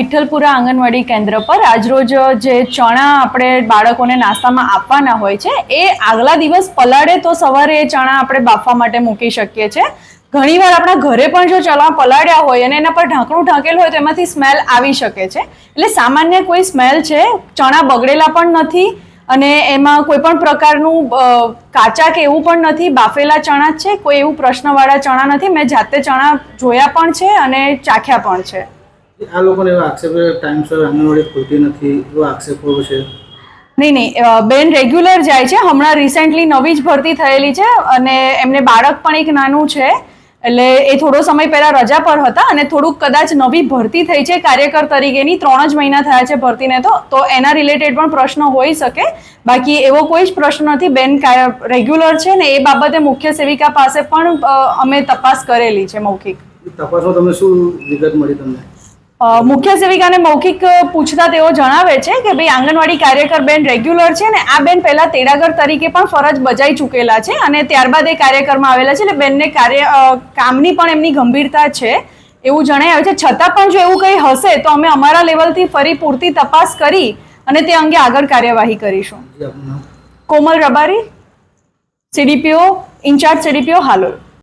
વિઠ્ઠલપુરા આંગણવાડી કેન્દ્ર પર આજરોજ જે ચણા આપણે બાળકોને નાસ્તામાં આપવાના હોય છે, એ આગલા દિવસ પલાળે તો સવારે એ ચણા આપણે બાફવા માટે મૂકી શકીએ છીએ. ઘણીવાર આપણા ઘરે પણ જો ચણા પલાળ્યા હોય અને એના પર ઢાંકણું ઢાંકેલું હોય તો એમાંથી સ્મેલ આવી શકે છે. એટલે સામાન્ય કોઈ સ્મેલ છે, ચણા બગડેલા પણ નથી અને એમાં કોઈ પણ પ્રકારનું કાચા કે એવું પણ નથી, બાફેલા ચણા છે, કોઈ એવું પ્રશ્નવાળા ચણા નથી. મેં જાતે ચણા જોયા પણ છે અને ચાખ્યા પણ છે. આ લોકોને એવા આક્ષેપ ટાઈમસર આંગણવાડી ખુલતી નથી એવા આક્ષેપો છે? નહીં નહીં બેન રેગ્યુલર જાય છે. હમણાં રિસેન્ટલી નવી જ ભરતી થયેલી છે અને એમને બાળક પણ એક નાનું છે. એટલે એ થોડો સમય પહેલા રજા પર હતા અને થોડુંક કદાચ નવી ભરતી થઈ છે કાર્યકર તરીકેની ત્રણ જ મહિના થયા છે ભરતીને તો. તો એના રિલેટેડ પણ પ્રશ્ન હોઈ શકે. બાકી એવો કોઈ જ પ્રશ્ન નથી બેન રેગ્યુલર છે ને એ બાબતે મુખ્ય સેવિકા પાસે પણ અમે તપાસ કરેલી છે મૌખિક. તપાસમાં તમને શું વિગત મળી તમને? મુખ્ય સેવિકાને મૌખિક પૂછતા તેઓ જણાવે છે કે ભાઈ આંગણવાડી કાર્યકર બેન રેગ્યુલર છે ને આ બેન પહેલા તેડાગર તરીકે પણ ફરજ બજાઈ ચૂકેલા છે અને ત્યારબાદ એ કાર્યકરમાં આવેલા છે એટલે બેનને કાર્ય કામની પણ એમની ગંભીરતા છે એવું જણાય આવે છે. છતાં પણ જો એવું કંઈ હશે તો અમે અમારા લેવલથી ફરી પૂરતી તપાસ કરી અને તે અંગે આગળ કાર્યવાહી કરીશું. Komal Rabari CDPO incharge CDPO Halol.